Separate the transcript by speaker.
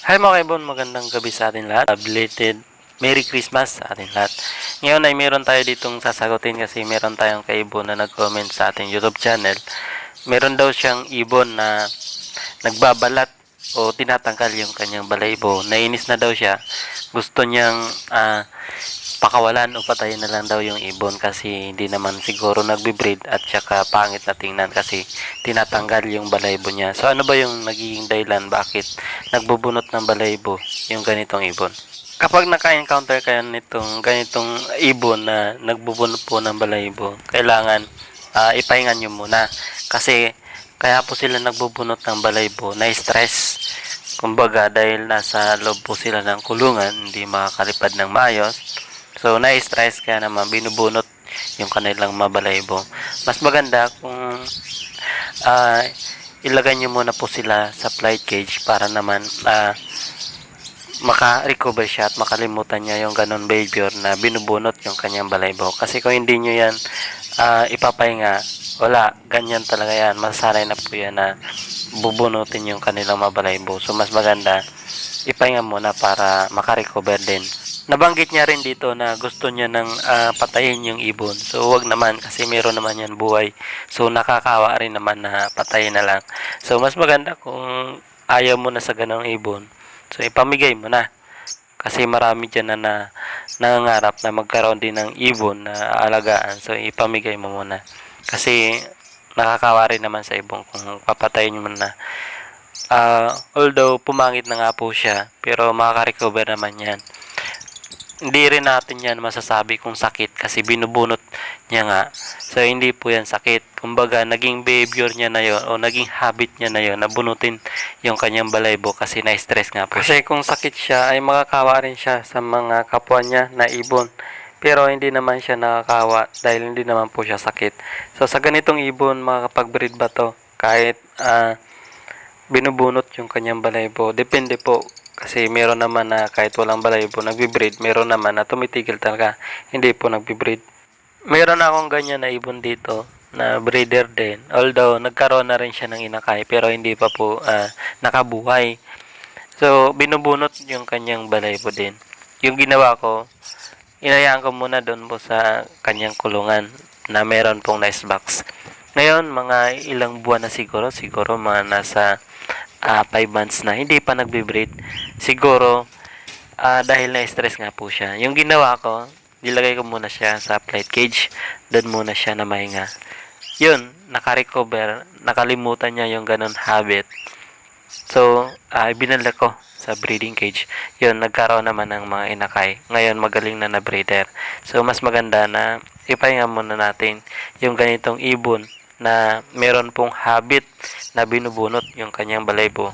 Speaker 1: Hi mga kaibon, magandang gabi sa atin lahat. Belated Merry Christmas sa atin lahat. Ngayon ay meron tayo ditong sasagutin kasi meron tayong kaibon na nag-comment sa ating YouTube channel. Meron daw siyang ibon na nagbabalat o tinatanggal yung kanyang balaybo. Nainis na daw siya. Gusto niyang ah, pakawalan o patayin na lang daw yung ibon kasi hindi naman siguro nagbe-breed at saka pangit na tingnan kasi tinatanggal yung balaybo niya. So ano ba yung nagiging dahilan bakit nagbubunot ng balaybo yung ganitong ibon? Kapag naka-encounter kayo nitong ganitong ibon na nagbubunot po ng balaybo, kailangan ah, ipahingan nyo muna kasi kaya po sila nagbubunot ng balaybo na stress kumbaga dahil nasa loob po sila ng kulungan hindi makakalipad ng maayos So, na-stress kaya naman binubunot yung kanilang mabalaybo. Mas maganda kung ah, ilagay nyo muna po sila sa flight cage para naman ah, maka-recover siya at makalimutan niya yung ganun behavior na binubunot yung kanyang balaybo. Kasi kung hindi nyo yan ah, ipapahinga, wala, ganyan talaga yan. Masanay na po yan na bubunutin yung kanilang mabalaybo. So, mas maganda, ipahinga muna para makarecover din. Nabanggit niya rin dito na gusto niya ng ah, patayin yung ibon. So, wag naman kasi meron naman yan buhay. So, nakakawa rin naman na patayin na lang. So, mas maganda kung ayaw mo na sa ganong ibon. So, ipamigay mo na. Kasi marami dyan na, na nangangarap na magkaroon din ng ibon na aalagaan. So, ipamigay mo muna. Kasi nakakawa rin naman sa ibon kung papatayin mo na. Ah, although pumangit na nga po siya, pero makaka-recover naman yan hindi rin natin yan masasabi kung sakit kasi binubunot niya nga. So, hindi po yan sakit. Kumbaga, naging behavior niya na yon o naging habit niya na yon na bunutin yung kanyang balaybo kasi na-stress nga po. Kasi kung sakit siya, ay makakawa rin siya sa mga kapwa niya na ibon. Pero hindi naman siya nakakawa dahil hindi naman po siya sakit. So, sa ganitong ibon, makakapag-breed ba to? Kahit ah, binubunot yung kanyang balaybo. Depende po kasi meron naman na kahit walang balaybo, nagbe-breed. Meron naman na tumitigil talaga. Hindi po nagbe-breed. Meron akong ganyan na ibon dito na breeder din. Although, nagkaroon na rin siya ng inakay pero hindi pa po ah, nakabuhay. So, binubunot yung kanyang balaybo din. Yung ginawa ko, inayaan ko muna doon po sa kanyang kulungan na meron pong nice box. Ngayon, mga ilang buwan na siguro, siguro mga nasa 5 months na, hindi pa nagbe-breed. Siguro, ah, dahil na-stress nga po siya. Yung ginawa ko, nilagay ko muna siya sa flight cage. Doon muna siya na mahinga. Yun, nakarecover. Nakalimutan niya yung ganun habit. So, uh, binala ko sa breeding cage. Yun, nagkaroon naman ng mga inakay. Ngayon, magaling na na breeder. So, mas maganda na ipahinga muna natin yung ganitong ibon na meron pong habit na binubunot yung kanyang balaybo.